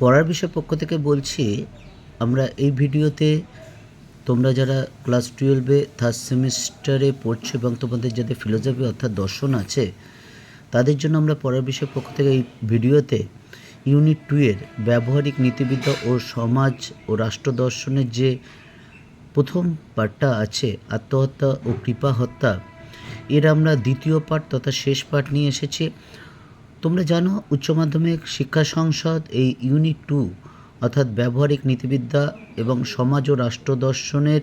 পড়ার বিষয় পক্ষ থেকে বলছি, আমরা এই ভিডিওতে তোমরা যারা ক্লাস টুয়েলভে থার্ড সেমিস্টারে পড়ছো এবং তোমাদের যাদের ফিলোসফি অর্থাৎ দর্শন আছে, তাদের জন্য আমরা পড়ার বিষয় পক্ষ থেকে এই ভিডিওতে ইউনিট টু এর ব্যবহারিক নীতিবিদ্যা ও সমাজ ও রাষ্ট্র দর্শনের যে প্রথম পাঠটা আছে, আত্মহত্যা ও কৃপা হত্যা, এর আমরা দ্বিতীয় পাঠ তথা শেষ পাঠ নিয়ে এসেছি। তোমরা জানো, উচ্চ মাধ্যমিক শিক্ষা সংসদ এই ইউনিট টু, অর্থাৎ ব্যবহারিক নীতিবিদ্যা এবং সমাজ ও রাষ্ট্র দর্শনের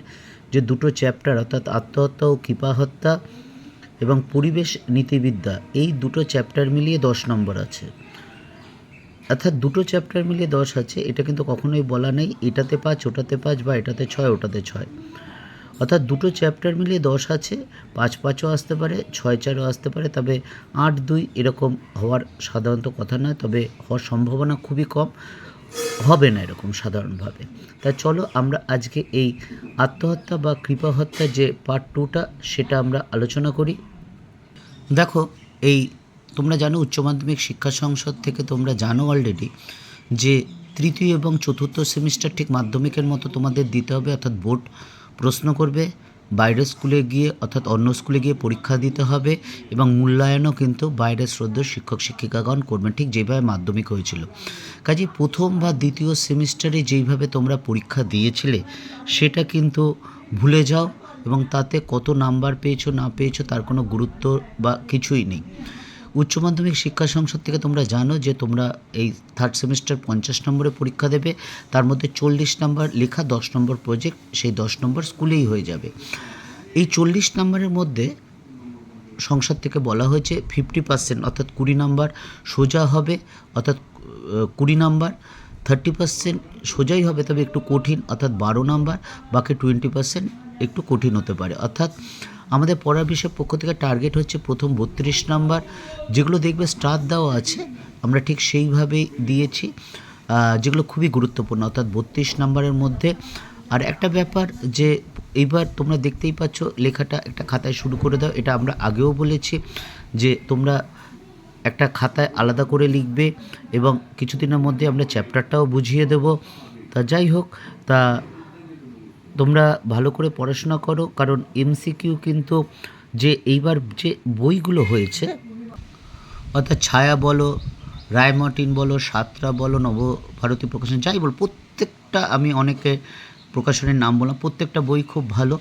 যে দুটো চ্যাপ্টার, অর্থাৎ আত্মহত্যা ও কৃপাহত্যা এবং পরিবেশ নীতিবিদ্যা, এই দুটো চ্যাপ্টার মিলিয়ে দশ নম্বর আছে। অর্থাৎ দুটো চ্যাপ্টার মিলিয়ে দশ আছে, এটা কিন্তু কখনোই বলা নেই, এটাতে পাঁচ, ওটাতে পাঁচ বা এটাতে ছয়, ওটাতে ছয়। অর্থাৎ দুটো চ্যাপ্টার মিলিয়ে দশ আছে, পাঁচ পাঁচও আসতে পারে, ছয় চারও আসতে পারে, তবে আট দুই এরকম হওয়ার সাধারণত কথা নয়, তবে হওয়ার সম্ভাবনা খুবই কম, হবে না এরকম সাধারণভাবে। তা চলো আমরা আজকে এই আত্মহত্যা বা কৃপা হত্যা যে পার্ট টুটা সেটা আমরা আলোচনা করি। দেখো, এই তোমরা জানো উচ্চ মাধ্যমিক শিক্ষা সংসদ থেকে তোমরা জানো অলরেডি যে তৃতীয় এবং চতুর্থ সেমিস্টার ঠিক মাধ্যমিকের মতো তোমাদের দিতে হবে, অর্থাৎ বোর্ড প্রশ্ন করবে, বাইরের স্কুলে গিয়ে অর্থাৎ অন্য স্কুলে গিয়ে পরীক্ষা দিতে হবে এবং মূল্যায়নও কিন্তু বাইরের শ্রদ্ধেয় শিক্ষক শিক্ষিকাগণ করবেন ঠিক যেভাবে মাধ্যমিক হয়েছিল। কাজে প্রথম বা দ্বিতীয় সেমিস্টারে যেইভাবে তোমরা পরীক্ষা দিয়েছিলে, সেটা কিন্তু ভুলে যাও এবং তাতে কত নাম্বার পেয়েছ না পেয়েছ তার কোনো গুরুত্ব বা কিছুই নেই। উচ্চ মাধ্যমিক শিক্ষা সংসদ থেকে তোমরা জানো যে তোমরা এই থার্ড সেমিস্টার পঞ্চাশ নম্বরে পরীক্ষা দেবে, তার মধ্যে চল্লিশ নম্বর লেখা দশ নম্বর প্রজেক্ট সেই দশ নম্বর স্কুলেই হয়ে যাবে। এই চল্লিশ নম্বরের মধ্যে সংসদ থেকে বলা হয়েছে ফিফটি পার্সেন্ট অর্থাৎ কুড়ি নাম্বার সোজা হবে, অর্থাৎ কুড়ি নাম্বার থার্টি পার্সেন্ট সোজাই হবে তবে একটু কঠিন, অর্থাৎ বারো নাম্বার, বাকি টোয়েন্টি পার্সেন্ট একটু কঠিন হতে পারে। অর্থাৎ আমাদের পড়ার বিষয়ের পক্ষ থেকে টার্গেট হচ্ছে প্রথম বত্রিশ নাম্বার, যেগুলো দেখবে স্টার দেওয়া আছে, আমরা ঠিক সেইভাবেই দিয়েছি যেগুলো খুবই গুরুত্বপূর্ণ, অর্থাৎ বত্রিশ নাম্বারের মধ্যে। আর একটা ব্যাপার যে, এইবার তোমরা দেখতেই পাচ্ছ, লেখাটা একটা খাতায় শুরু করে দাও, এটা আমরা আগেও বলেছি যে তোমরা একটা খাতায় আলাদা করে লিখবে এবং কিছুদিনের মধ্যে আমরা চ্যাপ্টারটাও বুঝিয়ে দেব। তা যাই হোক, তা তোমরা ভালো করে পড়াশোনা করো, কারণ এমসিকিউ কিন্তু যে এইবার যে বইগুলো হয়েছে, অর্থাৎ ছায়া বলো রায়মার্টিন বলো, সাতরা বলো, নবভারতী প্রকাশন, যাই বলো, প্রত্যেকটা আমি অনেকে প্রকাশনের নাম বললাম, প্রত্যেকটা বই খুব ভালো,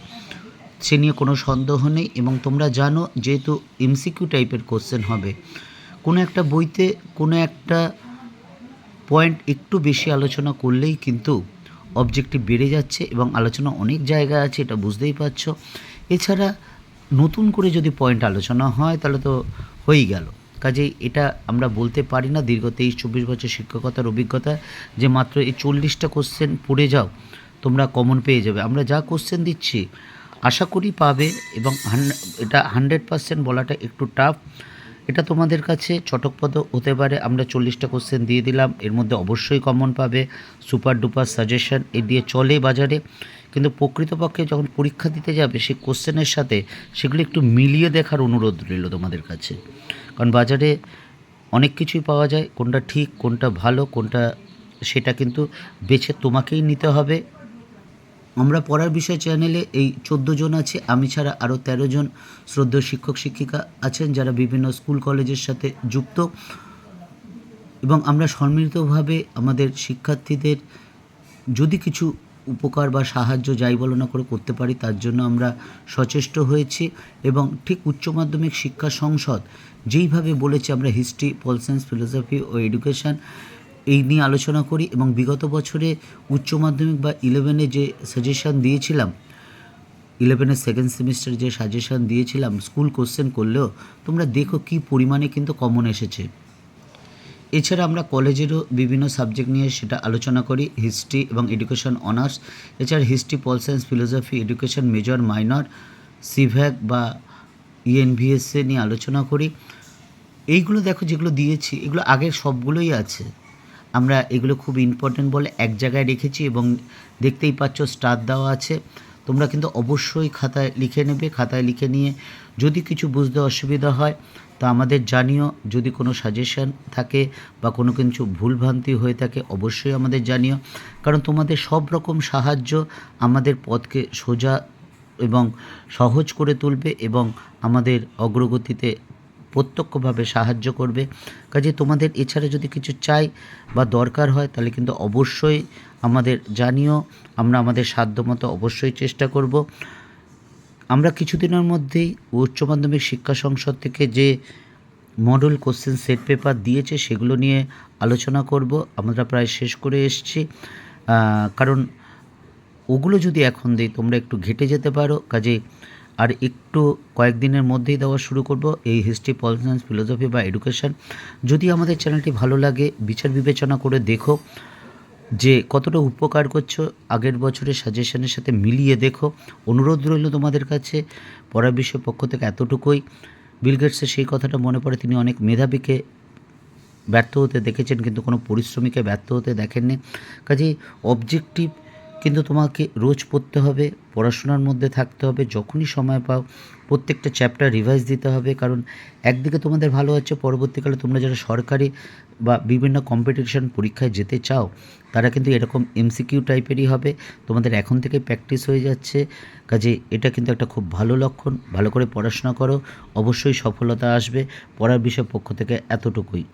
সে নিয়ে কোনো সন্দেহ নেই, এবং তোমরা জানো যেহেতু এমসিকিউ টাইপের কোশ্চেন হবে, কোনো একটা বইতে কোনো একটা পয়েন্ট একটু বেশি আলোচনা করলেই কিন্তু অবজেক্টিভ বেড়ে যাচ্ছে এবং আলোচনা অনেক জায়গা আছে, এটা বুঝতেই পারছ। এছাড়া নতুন করে যদি পয়েন্ট আলোচনা হয়, তাহলে তো হয়েই গেল। কাজেই এটা আমরা বলতে পারি না, দীর্ঘ তেইশ, চব্বিশ বছর শিক্ষকতার অভিজ্ঞতা যে মাত্র এই চল্লিশটা কোশ্চেন পড়ে যাও, তোমরা কমন পেয়ে যাবে। আমরা যা কোশ্চেন দিচ্ছি, আশা করি পাবে এবং এটা হান্ড্রেড পার্সেন্ট বলাটা একটু টাফ এটা তোমাদের কাছে চটকপদ হতে পারে। আমরা চল্লিশটা কোশ্চেন দিয়ে দিলাম। এর মধ্যে অবশ্যই কমন পাবে। সুপার ডুপার সাজেশন এ দিয়ে চলে বাজারে। কিন্তু প্রকৃতপক্ষে যখন পরীক্ষা দিতে যাবে, সেই কোশ্চেনের সাথে সেগুলো একটু মিলিয়ে দেখার অনুরোধ রইল তোমাদের কাছে। কারণ বাজারে অনেক কিছুই পাওয়া যায়। কোনটা ঠিক, কোনটা ভালো, কোনটা সেটা কিন্তু বেছে তোমাকেই নিতে হবে। আমরা পড়ার বিষয় চ্যানেলে এই চোদ্দ জন আছে, আমি ছাড়া আরও তেরো জন শ্রদ্ধেয় শিক্ষক, শিক্ষিকা আছেন যারা বিভিন্ন স্কুল কলেজের সাথে যুক্ত। এবং আমরা সম্মিলিতভাবে আমাদের শিক্ষার্থীদের যদি কিছু উপকার বা সাহায্য যাই বলো না করে করতে পারি, তার জন্য আমরা সচেষ্ট হয়েছি। এবং ঠিক উচ্চ মাধ্যমিক শিক্ষা সংসদ যেইভাবে বলেছে আমরা হিস্ট্রি পল সায়েন্স ফিলোসফি ও এডুকেশন এই নিয়ে আলোচনা করি এবং বিগত বছরে উচ্চ মাধ্যমিক বা ইলেভেনে যে সাজেশান দিয়েছিলাম ইলেভেনের সেকেন্ড সেমিস্টার যে সাজেশান দিয়েছিলাম স্কুল কোশ্চেন করলেও তোমরা দেখো কি পরিমাণে কিন্তু কমন এসেছে। এছাড়া আমরা কলেজেরও বিভিন্ন সাবজেক্ট নিয়ে সেটা আলোচনা করি হিস্ট্রি এবং এডুকেশন অনার্স এছাড়া history pol science philosophy education major minor CVAC বা E ইএনভিএসএ নিয়ে আলোচনা করি। এইগুলো দেখো যেগুলো দিয়েছি, এগুলো আগের সবগুলোই আছে। আমরা এগুলো খুব ইম্পর্টেন্ট বলে এক জায়গায় রেখেছি এবং দেখতেই পাচ্ছ স্টার দেওয়া আছে। তোমরা কিন্তু অবশ্যই খাতায় লিখে নেবে, খাতায় লিখে নিয়ে যদি কিছু বুঝতে অসুবিধা হয়, তা আমাদের জানিও। যদি কোনো সাজেশন থাকে বা কোনো কিছু ভুলভ্রান্তি হয়ে থাকে, অবশ্যই আমাদের জানিও। কারণ তোমাদের সব রকম সাহায্য আমাদের পথকে সোজা এবং সহজ করে তুলবে এবং আমাদের অগ্রগতিতে প্রত্যক্ষভাবে সাহায্য করবে। কাজে তোমাদের এছাড়া যদি কিছু চাই বা দরকার হয়, তাহলে কিন্তু অবশ্যই আমাদের জানিও। আমরা আমাদের সাধ্যমতো অবশ্যই চেষ্টা করব। আমরা কিছুদিনের মধ্যেই উচ্চ মাধ্যমিক শিক্ষা সংসদ থেকে যে মডেল কোশ্চেন সেট পেপার দিয়েছে, সেগুলো নিয়ে আলোচনা করব। আমরা প্রায় শেষ করে এসেছি। কারণ ওগুলো যদি এখন দিই, তোমরা একটু ঘেটে যেতে পারো। কাজে আর একটু কয়েকদিনের মধ্যেই দেওয়া শুরু করব এই হিস্ট্রি পল সায়েন্স ফিলোসফি বা এডুকেশন যদি আমাদের চ্যানেলটি ভালো লাগে, বিচার বিবেচনা করে দেখো, যে কতটা উপকার করছ, আগের বছরের সাজেশনের সাথে মিলিয়ে দেখো। অনুরোধ রইল তোমাদের কাছে পড়ার বিষয় পক্ষ থেকে এতটুকুই। বিল গেটসের সেই কথাটা মনে পড়ে, তিনি অনেক মেধাবীকে ব্যর্থ হতে দেখেছেন, কিন্তু কোনো পরিশ্রমীকে ব্যর্থ হতে দেখেননি। কাজেই অবজেক্টিভ কিন্তু তোমাকে রোজ পড়তে হবে, পড়াশোনার মধ্যে থাকতে হবে, যখনই সময় পাও প্রত্যেকটা চ্যাপ্টার রিভাইজ দিতে হবে। কারণ একদিকে তোমাদের ভালো হচ্ছে, পরবর্তীকালে তোমরা যারা সরকারি বা বিভিন্ন কম্পিটিশন পরীক্ষায় যেতে চাও, তারা কিন্তু এরকম এমসিকিউ টাইপেরই হবে। তোমাদের এখন থেকে প্র্যাকটিস হয়ে যাচ্ছে। কাজে এটা কিন্তু একটা খুব ভালো লক্ষণ। ভালো করে পড়াশোনা করো। অবশ্যই সফলতা আসবে। পড়ার বিষয় পক্ষ থেকে এতটুকুই।